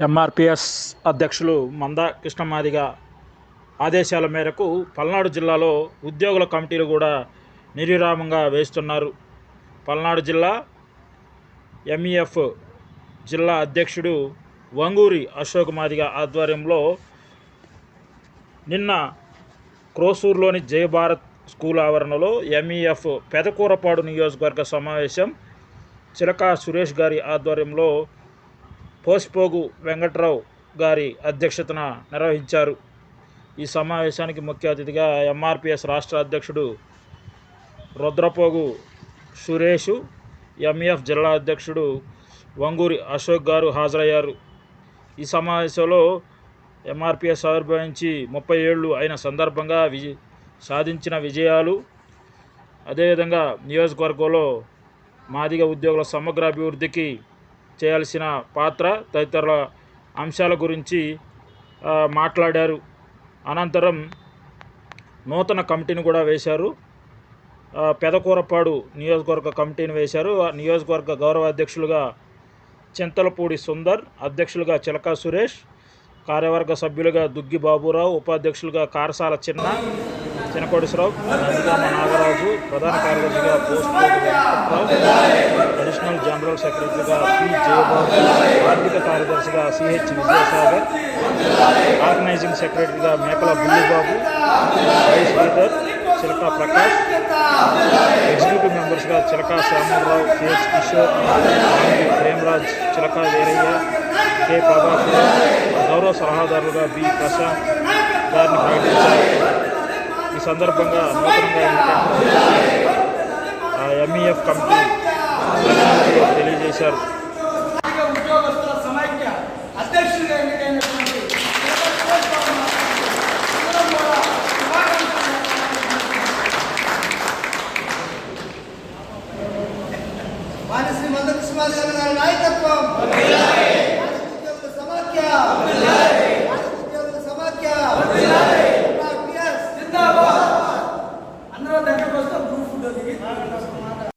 ఎంఆర్పిఎస్ అధ్యక్షులు మంద కృష్ణమాదిగ ఆదేశాల మేరకు పల్నాడు జిల్లాలో ఉద్యోగుల కమిటీలు కూడా నిర్విరామంగా వేస్తున్నారు. పల్నాడు జిల్లా ఎంఈఎఫ్ జిల్లా అధ్యక్షుడు వంగూరి అశోక్ మాదిగ ఆధ్వర్యంలో నిన్న క్రోసూరులోని జయభారత్ స్కూల్ ఆవరణలో ఎంఈఎఫ్ పెదకూరపాడు నియోజకవర్గ సమావేశం చిలకా సురేష్ గారి ఆధ్వర్యంలో పోసిపోగు వెంకట్రావు గారి అధ్యక్షతన నిర్వహించారు. ఈ సమావేశానికి ముఖ్య అతిథిగా ఎంఆర్పిఎస్ రాష్ట్ర అధ్యక్షుడు రుద్రపోగు సురేషు ఎంఈఎఫ్ జిల్లా అధ్యక్షుడు వంగూరి అశోక్ గారు హాజరయ్యారు. ఈ సమావేశంలో ఎంఆర్పిఎస్ ఆవిర్భవించి ముప్పై ఏళ్ళు అయిన సందర్భంగా విజయ సాధించిన విజయాలు అదేవిధంగా నియోజకవర్గంలో మాదిగ ఉద్యోగుల సమగ్ర అభివృద్ధికి చేయాల్సిన పాత్ర తదితర అంశాల గురించి మాట్లాడారు. అనంతరం నూతన కమిటీని కూడా వేశారు. పెదకూరపాడు నియోజకవర్గ కమిటీని వేశారు. నియోజకవర్గ గౌరవ అధ్యక్షులుగా చింతలపూడి సుందర్ అధ్యక్షులుగా చిలకా సురేష్ కార్యవర్గ సభ్యులుగా దుగ్గి బాబురావు ఉపాధ్యక్షులుగా కారసాల చిన్న చినకోటేశ్వరరావు నందిగామ నాగరాజు ప్రధాన కార్యదర్శిగా పోస్టుపోగు నేషనల్ జనరల్ సెక్రటరీగా పి జయబాబు ఆర్థిక కార్యదర్శిగా సిహెచ్ విద్యాసాగర్ ఆర్గనైజింగ్ సెక్రటరీగా Mekala Bullibabu vice leader Chilaka Prakash executive మెంబర్స్గా Chilaka Shyamarao CH Kishore Premraj Chilaka Veeraiah K Prabhakar గౌరవ సలహాదారులుగా బి ప్రశాంత్ గారిని ప్రకటించారు. ఈ సందర్భంగా నూతనంగా ఎన్నికైన ఎంఈఎఫ్ కమిటీ తెలియజేశారు. ఉద్యోగస్తుల సమైక్య అధ్యక్షుడిగా ఎన్నికైనటువంటి వాణిశ్రీ మందకృష్ణమాది గారి నాయకత్వం. ఉద్యోగుల సమాఖ్య.